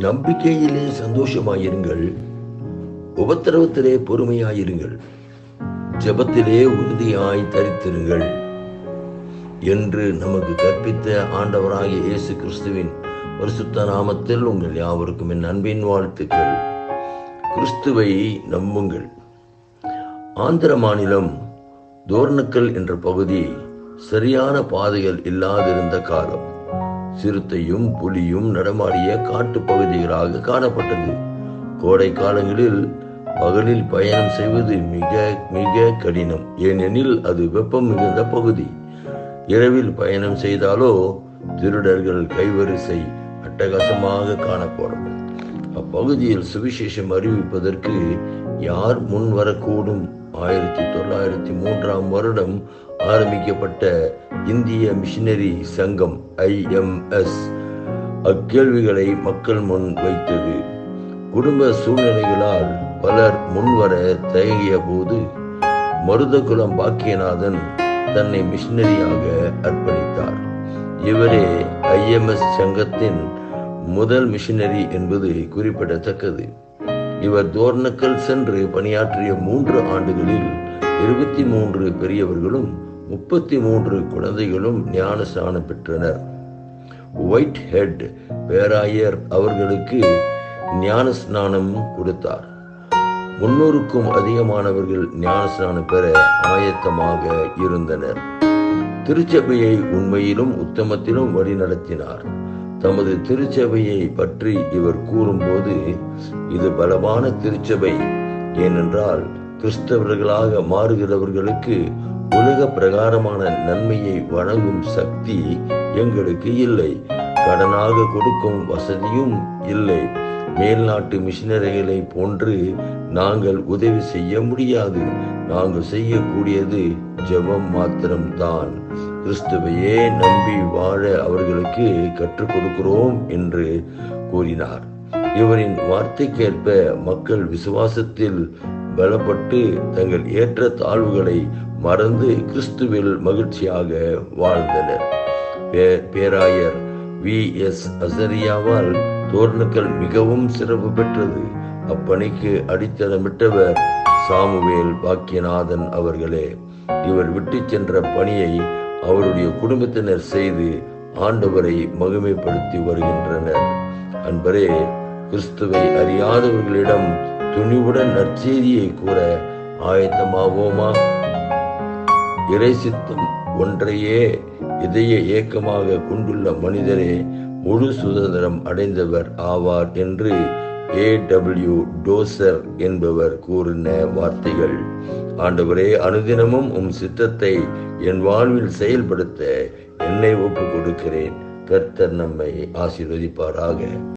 நம்பிக்கையிலே சந்தோஷமாயிருங்கள். உபத்திரவத்திலே பொறுமையாயிருங்கள். ஜெபத்திலே உறுதியாய் தரித்திருங்கள். என்று நமக்கு கற்பித்த ஆண்டவராகிய இயேசு கிறிஸ்துவின் பரிசுத்த நாமத்தில் உங்கள் யாவருக்கும் என் அன்பின் வாழ்த்துக்கள். கிறிஸ்துவை நம்புங்கள். ஆந்திர மாநிலம் தோர்ணுக்கல் என்ற பகுதி சரியான பாதைகள் இல்லாதிருந்த காலம். சிறுத்தையும் புலியும் நடமாடிய காட்டு பகுதிகளாக காணப்பட்டது. கோடை காலங்களில் பகலில் பயணம் செய்வது மிக மிக கடினம். ஏனெனில் அது வெப்பம் மிகுந்த பகுதி. இரவில் பயணம் செய்தாலோ திருடர்கள் கைவரிசை அட்டகாசமாக காணப்படும். அப்பகுதியில் சுவிசேஷம் அறிவிப்பதற்கு யார் முன் வரக்கூடும்? ஆயிரத்தி தொள்ளாயிரத்தி மூன்றாம் வருடம் ஆரம்பிக்கப்பட்ட இந்திய மிஷினரி சங்கம் ஐஎம்எஸ் அக்கேள்விகளை மக்கள் முன் வைத்தது. குடும்ப சூழ்நிலைகளால் பலர் முன்வர தயங்கிய போது மருதகுலம் பாக்கியநாதன் தன்னை மிஷினரியாக அர்ப்பணித்தார். இவரே ஐஎம்எஸ் சங்கத்தின் முதல் மிஷினரி என்பது குறிப்பிடத்தக்கது. இவர் தோர்ணக்கல் சென்று பணியாற்றிய மூன்று ஆண்டுகளில் இருபத்தி மூன்று பெரியவர்களும் முப்பத்தி மூன்று குழந்தைகளும் ஞானஸ்நானம் பெற்றனர். ஒயிட் ஹெட் பேராயர் அவர்களுக்கு ஞானஸ்நானம் கொடுத்தார். முன்னூறுக்கும் அதிகமானவர்கள் ஞானஸ்நானம் பெற ஆயத்தமாக இருந்தனர். திருச்சபையை உண்மையிலும் உத்தமத்திலும் வழிநடத்தினார். தமது திருச்சபையை பற்றி இவர் கூறும்போது இது பலமான திருச்சபை. ஏனென்றால் கிறிஸ்தவர்களாக மாறுகிறவர்களுக்கு உலக பிரகாரமான நன்மையை வழங்கும் சக்தி எங்களுக்கு இல்லை. கடனாக கொடுக்கும் வசதியும் இல்லை. மேல்நாட்டு மிஷினரிகளை போன்று நாங்கள் உதவி செய்ய முடியாது. நாங்கள் செய்யக்கூடியது ஜெபம் மாத்திரம்தான். கிறிஸ்துவையே நம்பி வாழ அவர்களுக்கு கற்றுக் கொடுக்கிறோம் என்று கூறினார். இவரின் வார்த்தைக்கேற்ப மக்கள் விசுவாசத்தில் பலப்பட்டு தங்கள் ஏற்ற தாழ்வுகளை மறந்து கிறிஸ்துவில் மகிழ்ச்சியாக வாழ்ந்தனர். பேராயர் வி. எஸ். அசரியாவால் தோர்ணுக்கள் மிகவும் சிறப்பு பெற்றது. அப்பணிக்கு அடித்தளமிட்டவர் சாமுவேல் பாக்கியநாதன் அவர்களே இவர் விட்டு சென்ற பணியை அவருடைய குடும்பத்தினர் செய்து ஆண்டவரை மகிமைப்படுத்தி வருகின்றனர். அன்பரே கிறிஸ்துவை அறியாதவர்களிடம் துணிவுடன் நற்செய்தியை கூற ஆயத்தமாவோமா? இறைசித்தம் ஒன்றையே இதய ஏக்கமாக கொண்டுள்ள மனிதரே முழு சுதந்திரம் அடைந்தவர் ஆவார் என்று ஏ டபிள்யூ டோசர் என்பவர் கூறின வார்த்தைகள். ஆண்டவரே அனுதினமும் உம் சித்தத்தை என் வாழ்வில் செயல்படுத்த என்னை ஒப்புக் கொடுக்கிறேன் கர்த்தர் நம்மை ஆசீர்வதிப்பாராக.